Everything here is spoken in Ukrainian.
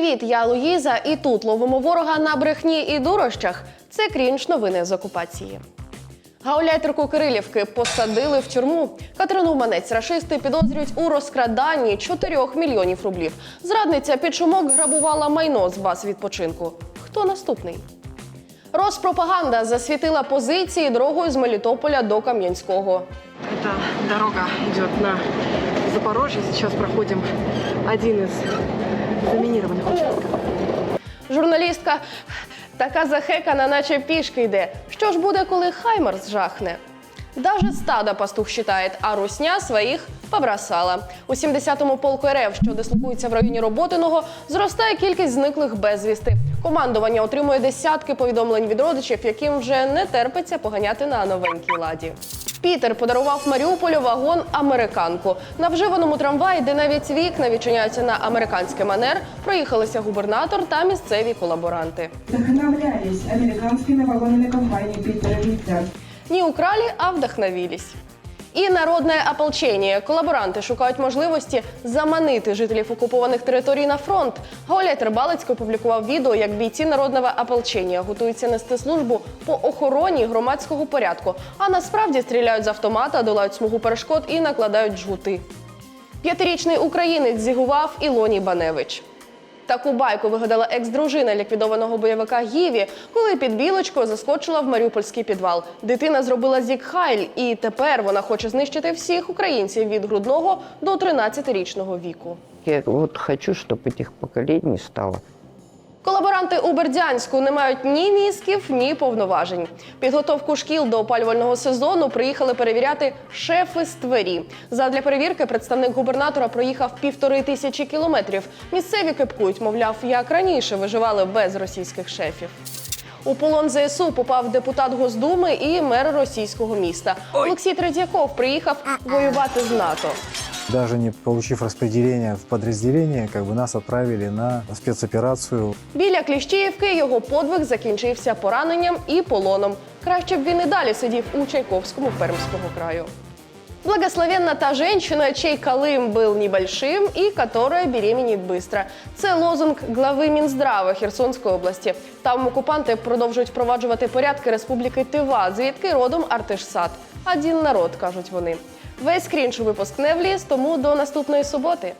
Привіт, я Луїза, і тут ловимо ворога на брехні і дурощах. Це крінж новини з окупації. Гауляйтерку Кирилівки посадили в тюрму. Катерину Манець рашисти підозрюють у розкраданні 4 мільйонів рублів. Зрадниця під шумок грабувала майно з баз відпочинку. Хто наступний? Розпропаганда засвітила позиції дорогою з Мелітополя до Кам'янського. Эта дорога идет на Запорожье. Сейчас проходим один из заминированных участков. Журналістка така захекана, наче пішки йде. Що ж буде, коли Хаймер зжахне? Даже стада пастух считает, а русня своїх побросала. У 70-му полку РФ, що дислокується в районі Роботиного, зростає кількість зниклих безвісти. Командування отримує десятки повідомлень від родичів, яким вже не терпиться поганяти на новенькій ладі. Пітер подарував Маріуполю вагон американку. На вживаному трамваї, де навіть вікна відчиняються на американський манер, проїхалися губернатор та місцеві колаборанти. Вдохновлялись американскими вагонами компании Питера Виттер. Не украли, а вдохновились. І народне ополчення. Колаборанти шукають можливості заманити жителів окупованих територій на фронт. Гауляйтер Балицький опублікував відео, як бійці народного ополчення готуються нести службу по охороні громадського порядку, а насправді стріляють з автомата, долають смугу перешкод і накладають жгути. П'ятирічний українець зігував Ілоні Баневич. Таку байку вигадала екс-дружина ліквідованого бойовика Гіві, коли під білочкою заскочила в маріупольський підвал. Дитина зробила зік-хайль, і тепер вона хоче знищити всіх українців від грудного до 13-річного віку. Я от хочу, щоб цих поколінь стало. Колаборанти у Бердянську не мають ні мізків, ні повноважень. Підготовку шкіл до опалювального сезону приїхали перевіряти шефи з Твері. Задля перевірки представник губернатора проїхав півтори тисячі кілометрів. Місцеві кипкують, мовляв, як раніше виживали без російських шефів. У полон ЗСУ попав депутат Госдуми і мер російського міста. Олексій Третьяков приїхав воювати з НАТО. Даже не получив распределение в подразделение, как бы нас отправили на спецоперацию. Біля Кліщіївки його подвиг закінчився пораненням і полоном. Краще б він і далі сидів у Чайковському Пермського краю. Благословенна та женщина, чей Колым был небольшим и которая беременеет быстро. Це лозунг глави Мінздрава Херсонської області. Там окупанти продовжують впроваджувати порядки Республіки Тива, звідки родом Артишсад. Один народ, кажуть вони. Весь крінж у випуск не вліз, тому до наступної суботи.